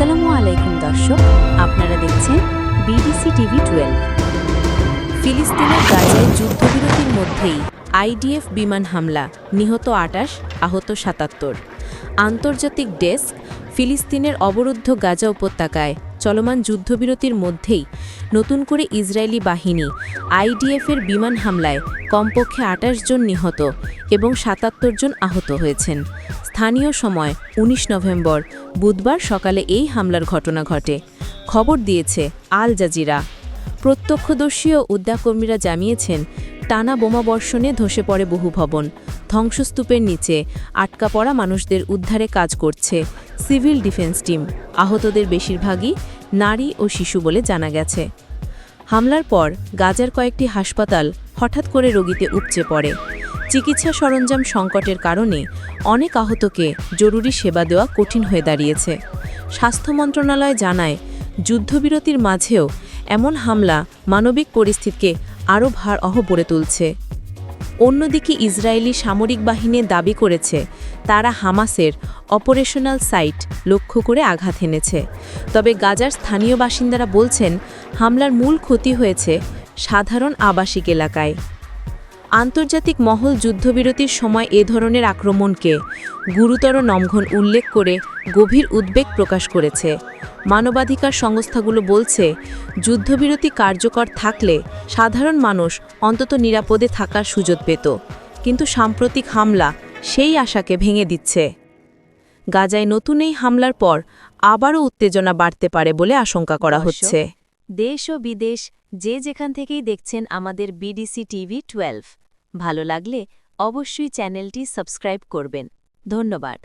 আসসালামু আলাইকুম দর্শক, আপনারা দেখছেন বিডিসি টিভি টুয়েলভ। ফিলিস্তিনের গাজায় যুদ্ধবিরতির মধ্যেই আইডিএফ বিমান হামলা, নিহত আটাশ, আহত সাতাত্তর। আন্তর্জাতিক ডেস্ক, ফিলিস্তিনের অবরুদ্ধ গাজা উপত্যকায় চলমান যুদ্ধবিরতির মধ্যেই নতুন করে ইসরায়েলি বাহিনী আইডিএফের বিমান হামলায় কমপক্ষে আটাশ জন নিহত এবং সাতাত্তর জন আহত হয়েছেন। স্থানীয় সময় ১৯ নভেম্বর বুধবার সকালে এই হামলার ঘটনা ঘটে। খবর দিয়েছে আল জাজিরা। প্রত্যক্ষদর্শী ও উদ্যাকর্মীরা জানিয়েছেন টানা বোমাবর্ষণে ধসে পড়ে বহু ভবন। ধ্বংসস্তূপের নিচে আটকা পড়া মানুষদের উদ্ধারে কাজ করছে সিভিল ডিফেন্স টিম। আহতদের বেশিরভাগই নারী ও শিশু বলে জানা গেছে। হামলার পর গাজার কয়েকটি হাসপাতাল হঠাৎ করে রোগীতে উপচে পড়ে। চিকিৎসা সরঞ্জাম সংকটের কারণে অনেক আহতকে জরুরি সেবা দেওয়া কঠিন হয়ে দাঁড়িয়েছে। স্বাস্থ্য মন্ত্রণালয় জানায়, যুদ্ধবিরতির মাঝেও এমন হামলা মানবিক পরিস্থিতিকে আরও ভার অহ পড়ে তুলছে। অন্যদিকে ইসরায়েলি সামরিক বাহিনী দাবি করেছে, তারা হামাসের অপারেশনাল সাইট লক্ষ্য করে আঘাত এনেছে। তবে গাজার স্থানীয় বাসিন্দারা বলছেন, হামলার মূল ক্ষতি হয়েছে সাধারণ আবাসিক এলাকায়। আন্তর্জাতিক মহল যুদ্ধবিরতির সময় এ ধরনের আক্রমণকে গুরুতর নমঘন উল্লেখ করে গভীর উদ্বেগ প্রকাশ করেছে। মানবাধিকার সংস্থাগুলো বলছে যুদ্ধবিরতি কার্যকর থাকলে সাধারণ মানুষ অন্তত নিরাপদে থাকার সুযোগ পেত কিন্তু সাম্প্রতিক হামলা সেই আশাকে ভেঙে দিচ্ছে। গাজায় নতুন এই হামলার পর আবারও উত্তেজনা বাড়তে পারে বলে আশঙ্কা করা হচ্ছে। দেশ ও বিদেশ যে যেখান থেকেই দেখছেন আমাদের বিডিসি টিভি টুয়েলভ ভালো লাগলে অবশ্যই চ্যানেলটি সাবস্ক্রাইব করবেন। ধন্যবাদ।